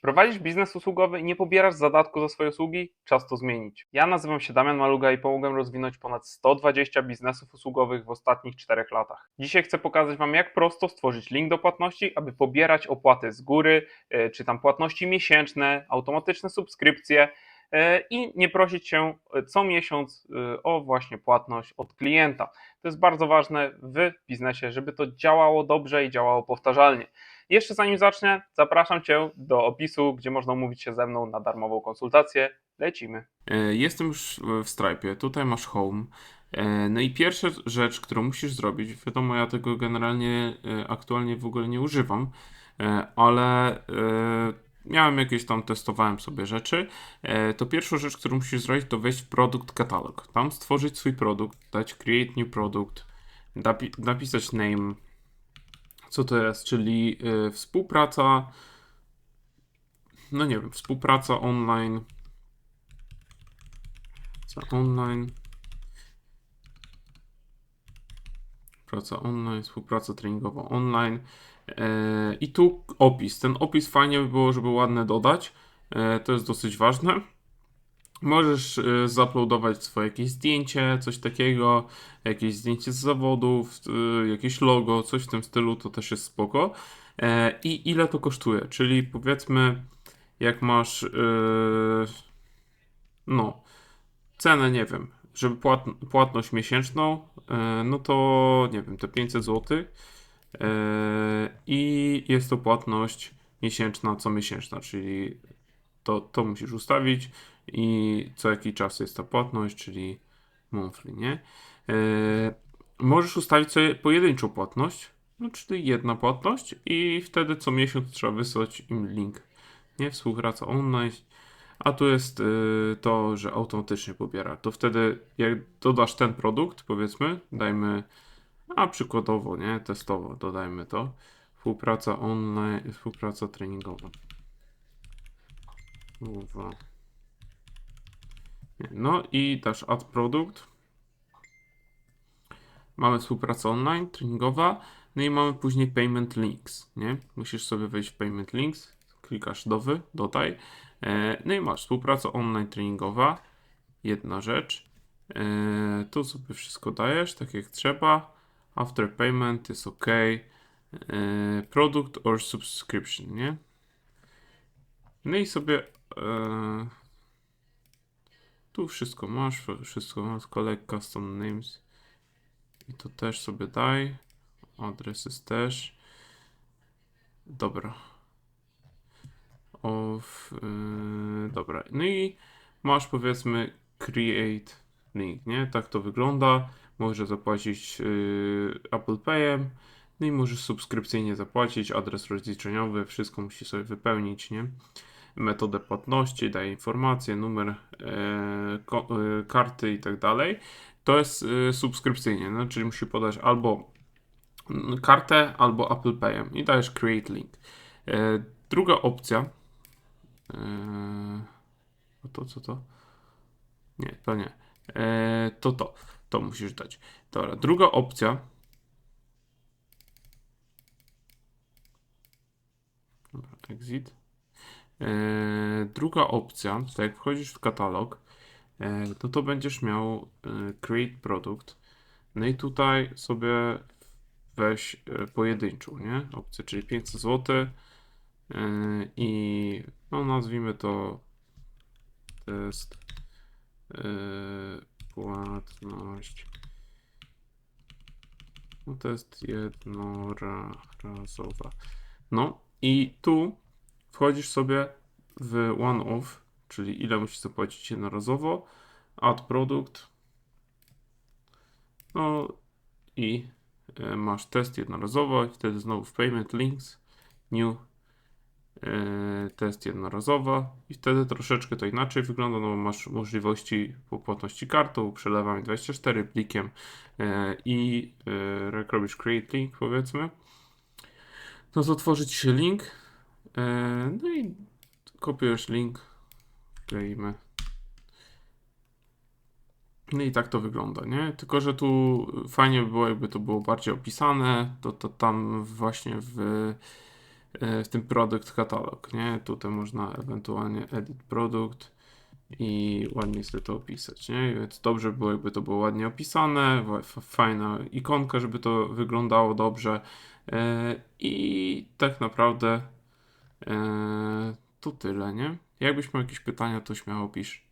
Prowadzisz biznes usługowy i nie pobierasz zadatku za swoje usługi? Czas to zmienić. Ja nazywam się Damian Maluga i pomogłem rozwinąć ponad 120 biznesów usługowych w ostatnich 4 latach. Dzisiaj chcę pokazać Wam, jak prosto stworzyć link do płatności, aby pobierać opłaty z góry, e, czy tam płatności miesięczne, automatyczne subskrypcje e, i nie prosić się e, co miesiąc o właśnie płatność od klienta. To jest bardzo ważne w biznesie, żeby to działało dobrze i działało powtarzalnie. Jeszcze zanim zacznę, zapraszam Cię do opisu, gdzie można umówić się ze mną na darmową konsultację. Lecimy. E, Jestem już w Stripe. Tutaj masz Home. E, No i pierwsza rzecz, którą musisz zrobić, wiadomo, ja tego generalnie e, aktualnie w ogóle nie używam, ale miałem jakieś tam, testowałem sobie rzeczy. To pierwszą rzecz, którą musisz zrobić, to wejść w produkt katalog. Tam stworzyć swój produkt, dać create new product, napi- napisać name, co to jest, czyli e, współpraca, no nie wiem, współpraca online. Praca online. Praca online, współpraca treningowa online. E, I tu opis. Ten opis fajnie by było, żeby ładne dodać. E, to jest dosyć ważne. Możesz e, zaploadować swoje jakieś zdjęcie, coś takiego, jakieś zdjęcie z zawodów, e, jakieś logo, coś w tym stylu, to też jest spoko. E, I ile to kosztuje? Czyli powiedzmy, jak masz, e, no, cenę, nie wiem, żeby płat, płatność miesięczną, e, no to nie wiem, te 500 zł. E, I jest to płatność miesięczna, co miesięczna, czyli to, to musisz ustawić i co jaki czas jest ta płatność, czyli monthly, nie? E, możesz ustawić sobie pojedynczą płatność, no czyli jedna płatność i wtedy co miesiąc trzeba wysłać im link, nie? Współpraca online, a tu jest y, to, że automatycznie pobiera. To wtedy, jak dodasz ten produkt, powiedzmy, dajmy, a przykładowo, nie, testowo dodajmy to. Współpraca online, współpraca treningowa. Uwa. No i dasz add produkt. Mamy współpracę online, treningowa. No i mamy później payment links, nie? Musisz sobie wejść w payment links, klikasz nowy, dodaj. E, No i masz współpraca online treningowa. Jedna rzecz. E, Tu sobie wszystko dajesz tak jak trzeba. After payment jest ok. E, Product or subscription, nie? No i sobie tu wszystko masz, wszystko masz, collect custom names. I to też sobie daj. Adres jest też. Dobra of. Yy, dobra. No i masz powiedzmy create link, nie? Tak to wygląda. Możesz zapłacić yy, Apple Payem. No i możesz subskrypcyjnie zapłacić, adres rozliczeniowy, wszystko musisz sobie wypełnić, nie? Metodę płatności, daje informacje, numer ko- yy, karty i tak dalej. To jest yy, subskrypcyjnie, no? czyli musisz podać albo mm, kartę, albo Apple Payem i dajesz create link. Druga opcja a to co to? Nie, to nie. To to. To musisz dać. Dobra, druga opcja. Exit. Eee, druga opcja, to jak wchodzisz w katalog, eee, to to będziesz miał e, create product. No i tutaj sobie weź e, pojedynczą, nie? Opcję, czyli 500 zł. I no nazwijmy to test płatność. No to jest jednorazowa. No i tu wchodzisz sobie w one off, czyli ile musisz zapłacić jednorazowo, add produkt. No i yy, masz test jednorazowo i wtedy znowu w payment links new Yy, test jednorazowo i wtedy troszeczkę to inaczej wygląda, no bo masz możliwości płatności kartą, przelewami 24 plikiem yy, i jak robisz create link powiedzmy, no to tworzy Ci się link, no i kopiujesz link, kleimy. No i tak to wygląda, nie? Tylko, że tu fajnie by było, jakby to było bardziej opisane, to, to tam właśnie w e, w tym produkt katalog, nie? Tutaj można ewentualnie edit produkt i ładnie sobie to opisać, nie? Więc dobrze było, jakby to było ładnie opisane, fajna ikonka, żeby to wyglądało dobrze e, i tak naprawdę e, to tyle, nie? Jakbyś miał jakieś pytania, to śmiało pisz.